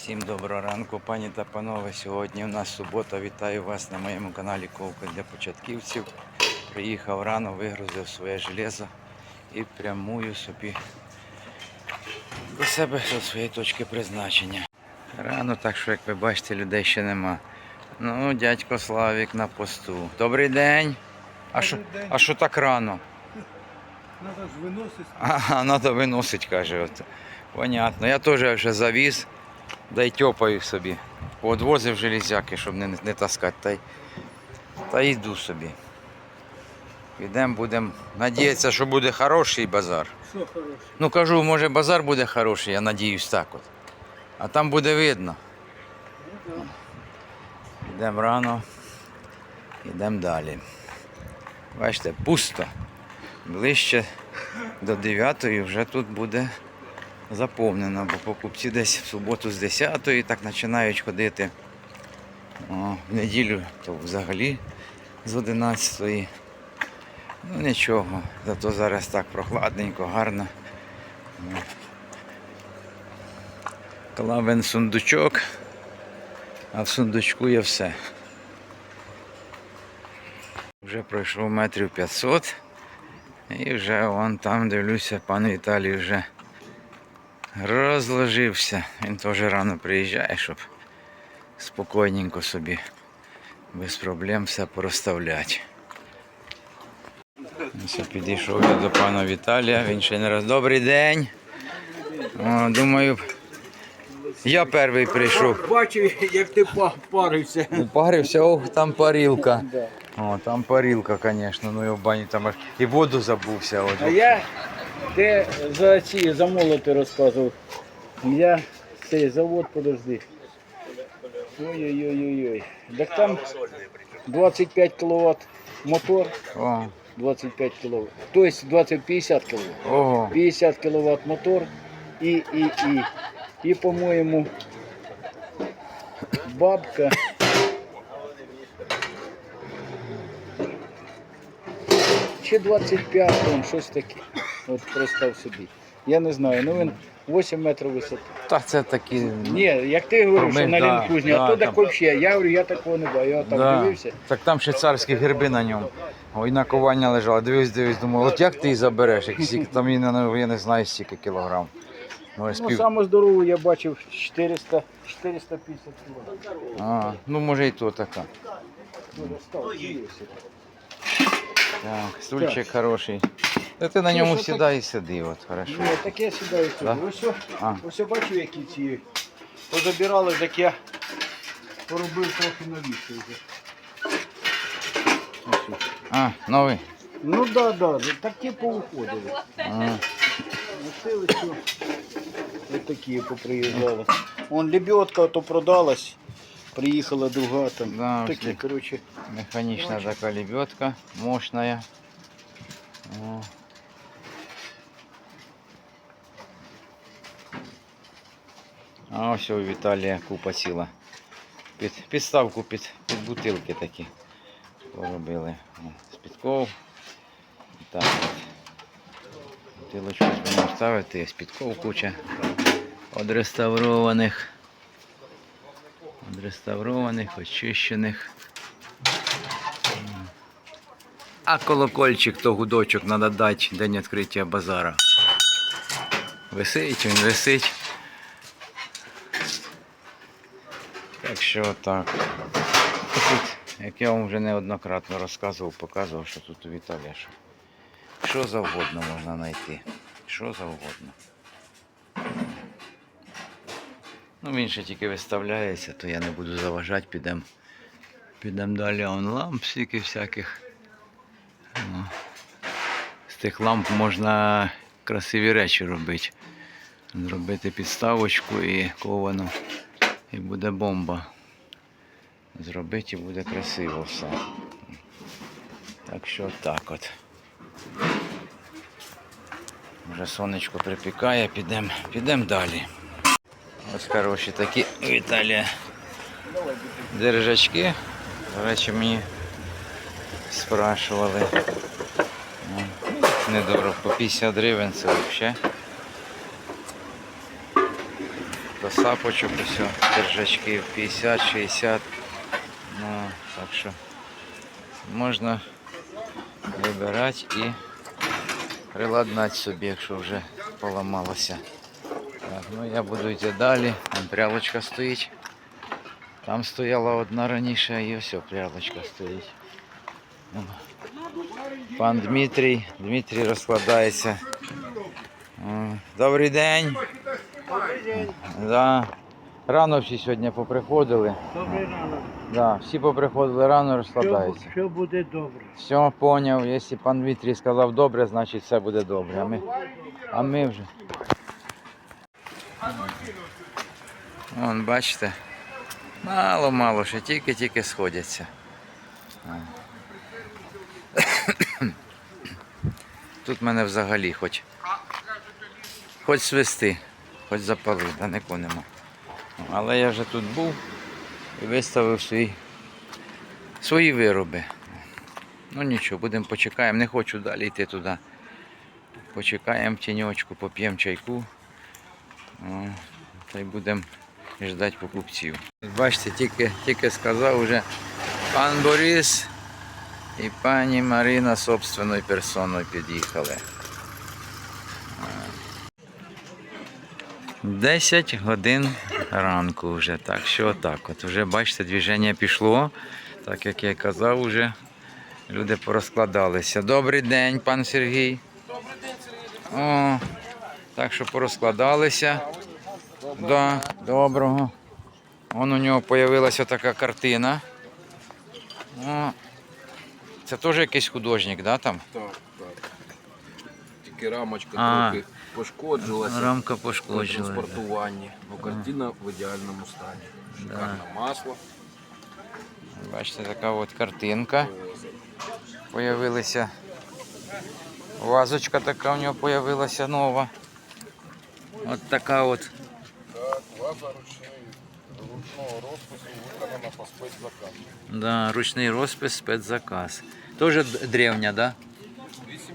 Всім доброго ранку, пані та панове. Сьогодні у нас субота. Вітаю вас на моєму каналі Ковка для початківців. Приїхав рано, вигрузив своє железо і прямую собі до себе до своєї точки призначення. Рано, так що, як ви бачите, людей ще нема. Ну, дядько Славік на посту. Добрий день. А що, а що так рано? Надо ж виносити. Ага, треба виносить, каже. От. Понятно. Я теж вже завіз, да й тьопаю собі. Подвозив железяки, щоб не, не таскати. Та й, та йду собі. Підемо, будемо. Надіятися, що буде хороший базар. Що хороше? Ну кажу, може базар буде хороший, я надіюсь так от. А там буде видно. Йдемо рано, йдемо далі. Бачите, пусто. Ближче до 9 вже тут буде заповнено, бо покупці десь в суботу з 10 так починають ходити. О, в неділю то взагалі з 11. -ї. Ну нічого, зато зараз так прохладненько, гарно. Клавен сундучок, а в сундучку є все. Вже пройшло метрів 500 і вже вон там дивлюся, пан Віталій вже розложився. Він теж рано приїжджає, щоб спокійненько собі, без проблем все порозставляти. Ось підійшов я до пана Віталія, він ще не раз. Добрий день. О, думаю, я перший прийшов. Бачив, як ти парився. Парився, ох, там парілка. О, там парілка, звісно, ну і в бані там аж і воду забувся. От. А я де за ці за молоти розказував. Я цей завод, подожди. Ой-ой-ой-ой. Так там 25 кВт мотор, О, 25 кВт. Тобто 20-50 кВт. ого. 50 кВт мотор і, і, і. І, по-моєму, бабка. Чи 25 тонн, щось таке. От представ собі. Я не знаю, ну він 8 метрів висоти. Та це такі. Ні, як ти говорив, що Ми- на да, лінкузні, да, а то там. так взагалі. Я говорю, я такого не бачу. Я там Да. дивився. Так там ще царські герби на ньому. Ой, наковання лежало. Дивись, дивись, думаю, от як ти її забереш? Як стільки, там її, не- я не знаю, стільки кілограм. Ну, Ну, пів... саме здорову я бачив 400, 450 кг. а, ну може і то така. Так, стульчик хороший. Та ти на ньому сідай і сиди, от, хорошо. Ні, так я сідаю Да? сюди. Ось, А. ось бачу, які ці позабирали, так я поробив трохи новіше вже. Ось. А, новий. Ну так, да, да, так ті поуходили. А, Носили що. Ось такі поприїжджали. Вон лебедка то продалась, приїхала друга там. Да, ось такі, ли- коротше. механічна така лебедка, мощная. О. А ось у Віталія купа ціла. Під, підставку під, під бутилки такі поробили. З підков. Так от. Бутилочку будемо ставити, з підков куча. Одреставрованих. Одреставрованих, очищених. А колокольчик то гудочок треба дати день відкриття базара. Висить, він висить. Що так. Тут, як я вам вже неоднократно розказував, показував, що тут у Віталія що, завгодно можна знайти. Що завгодно. Ну, він ще тільки виставляється, то я не буду заважати, підемо підем далі. Он ламп стільки всяких. О. З тих ламп можна красиві речі робити. Зробити підставочку і ковану. І буде бомба. Зробити і буде красиво все. Так що так от. Вже сонечко припікає, підемо підем далі. Ось хороші такі Віталія держачки. До речі, мені спрашували. Ну, Недорого, по 50 гривень це взагалі. То сапочок, ось держачків 50-60. Ну, так що можна вибирати і приладнати собі, якщо вже поламалося. Так, ну я буду йти далі. Там прялочка стоїть. Там стояла одна раніше і ось прялочка стоїть. Ну, Пан Дмитрій. Дмитрій розкладається. О, Добрий день. Да. Рано всі сьогодні поприходили. Добрий ранок. Да, всі поприходили рано, розкладаються. Що буде добре? Все, поняв. Якщо пан Дмитрій сказав добре, значить все буде добре. А ми, а ми вже. Вон, бачите. Мало-мало, ще тільки-тільки сходяться. Тут мене взагалі хоч. Хоч свисти, хоч запали, да нікого нема. Але я вже тут був і виставив свій, свої вироби. Ну нічого, будемо почекаємо. Не хочу далі йти туди. Почекаємо тіньочку, поп'ємо чайку. Та й будемо ждати покупців. Бачите, тільки, тільки сказав уже пан Борис і пані Марина собственною персоною під'їхали. 10 годин ранку вже, так що отак. От вже бачите, движення пішло. Так як я казав, вже люди порозкладалися. Добрий день, пан Сергій. Добрий день, Сергій. О, так що порозкладалися. Да, доброго. Вон у нього з'явилася така картина. О, це теж якийсь художник, да, там? Так, так. Тільки рамочка трохи пошкоджилася Рамка при пошкоджена. да. транспортуванні. Ну, картина в ідеальному стані. Шикарне масло. Бачите, така от картинка. Появилася. Вазочка така у нього появилася нова. От така от. Так, ваза ручного розпису виконана по спецзаказу. Да, ручний розпис, спецзаказ. Тоже д- древня, да?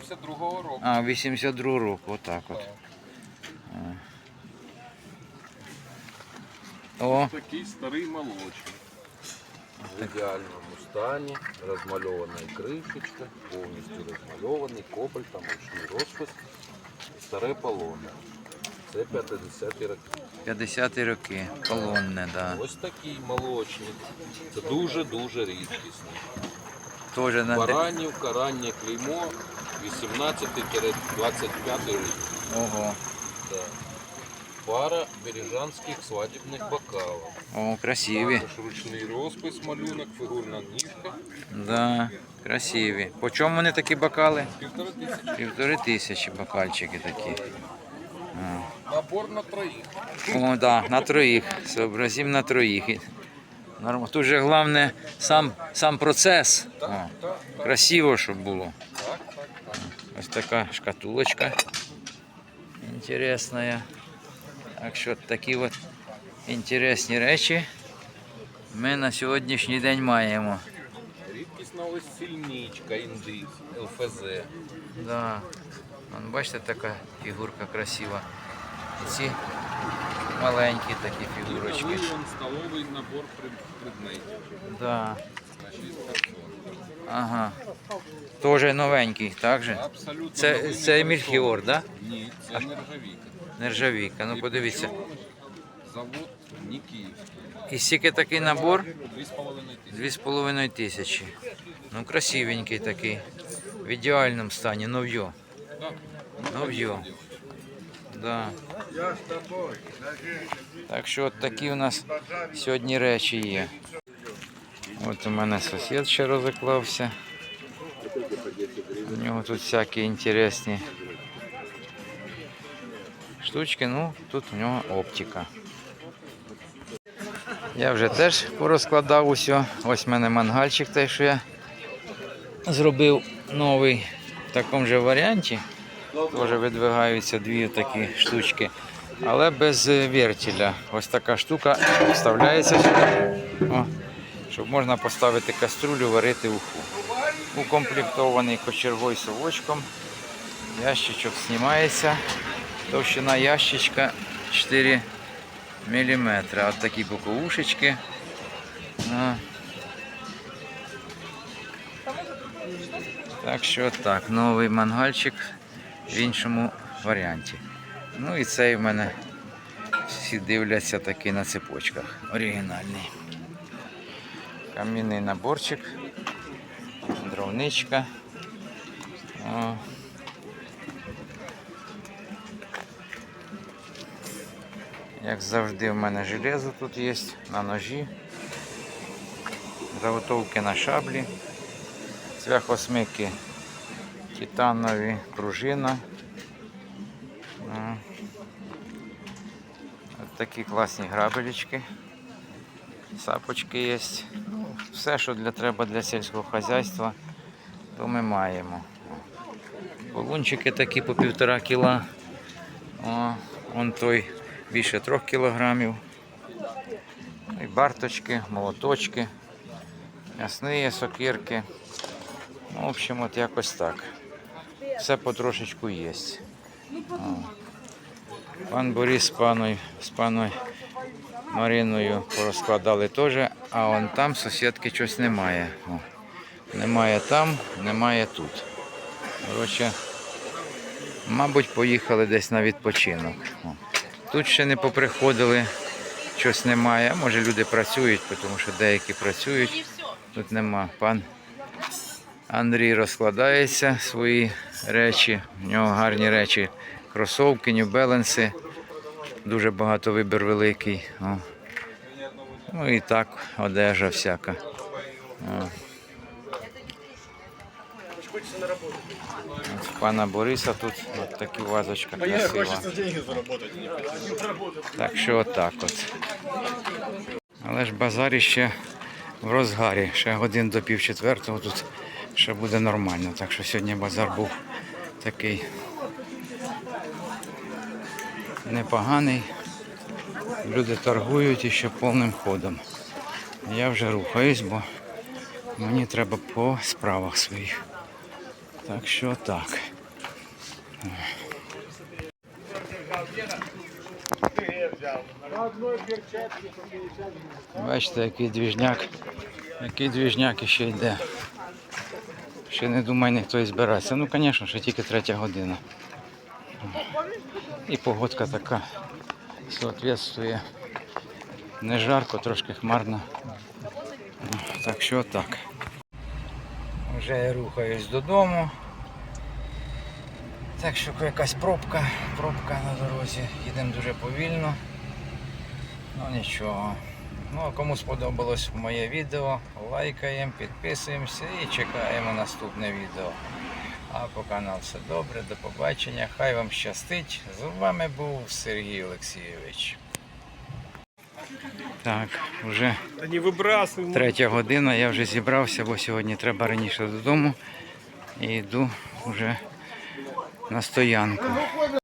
82-го року. А, 82 року, отак от. О, Такий старий молочник. В ідеальному стані, розмальована кришечка, повністю розмальований, копель, там ручний розпис, старе полоне. Це 50-ті роки. 50-ті роки, колонне, да. Ось такий молочник. Це дуже-дуже рідкісний. Тоже на др- Баранівка, раннє клеймо, 18-25 рік. Ого. Да. Пара бережанських свадібних бокалів. О, красиві. Також ручний розпис, малюнок, фігурна ніжка. Да, красиві. По чому вони такі бокали? Півтори тисячі. Півтори тисячі бокальчики такі. Набор на троїх. О, да, на троїх. Сообразим на троїх. Тут же головне сам, сам процес. О, красиво, щоб було. Ось така шкатулочка. Інтересна. Так що такі от інтересні речі ми на сьогоднішній день маємо. Рідкісна ось сільничка, індик, ЛФЗ. Да. Вон, бачите, така фігурка красива. І ці маленькі такі фігурочки. Ігровий он столовий набор предметів Да. на 6 персон. Ага. Тоже новенький, так же? Абсолютно Це, новий, це не Мільхіор, так? Да? Ні, це нержавійка. Нержавійка. Ну подивіться. Завод не київський. І скільки такий набор? 2,5 тисячі. Дві з половиною тисячі. Ну, красивенький такий. В ідеальному стані, нов'йо. Да. Нов'йо. Да. Так що от такі у нас сьогодні речі є. От у мене сусід ще розіклався. У нього тут всякі інтересні штучки, ну тут у нього оптика. Я вже теж порозкладав усе. Ось в мене мангальчик той, що я зробив новий в такому же варіанті. Теж видвигаються дві такі штучки, але без вертіля. Ось така штука вставляється сюди, щоб можна поставити каструлю, варити уху. Укомплектований кочергою совочком. Ящичок знімається. Товщина ящичка 4 мм. От такі боковушечки. Так що так, новий мангальчик в іншому варіанті. Ну і цей в мене всі дивляться таки на цепочках. Оригінальний. Камінний наборчик, дровничка. О. Як завжди, в мене железо тут є на ножі. Заготовки на шаблі. Цвяхосмики титанові, пружина. От такі класні грабелечки. Сапочки є. Все, що для треба для сільського хазяйства, то ми маємо. Полунчики такі по півтора кіла. О, он той більше трьох кілограмів. Ну, І барточки, молоточки, м'ясні сокирки. Ну, в общем, от якось так. Все потрошечку є. О. Пан Борис з паною, з паною Мариною порозкладали теж, а вон там сусідки щось немає. О. Немає там, немає тут. Коротше, мабуть, поїхали десь на відпочинок. Тут ще не поприходили, щось немає. Може люди працюють, тому що деякі працюють. Тут нема. Пан Андрій розкладається свої речі. У нього гарні речі. Кросовки, нью-беленси. Дуже багато вибір великий. О. Ну і так, одежа всяка. О. От пана Бориса тут от такі вазочка красива. Так що отак от. Але ж базар ще в розгарі. Ще годин до пів четвертого тут ще буде нормально. Так що сьогодні базар був такий непоганий. Люди торгують і ще повним ходом. Я вже рухаюсь, бо мені треба по справах своїх. Так що так. Бачите, який двіжняк, який двіжняк іще йде. Ще не думаю, ніхто і збирається. Ну, звісно, ще тільки третя година. І погодка така соответствує. Не жарко, трошки хмарно. Так що так. Вже я рухаюсь додому. Так що якась пробка, пробка на дорозі. Їдемо дуже повільно. Ну нічого. Ну, кому сподобалось моє відео, лайкаємо, підписуємося і чекаємо наступне відео. А по канал все добре, до побачення. Хай вам щастить. З вами був Сергій Олексійович. Так, вже третя година, я вже зібрався, бо сьогодні треба раніше додому. І йду вже на стоянку.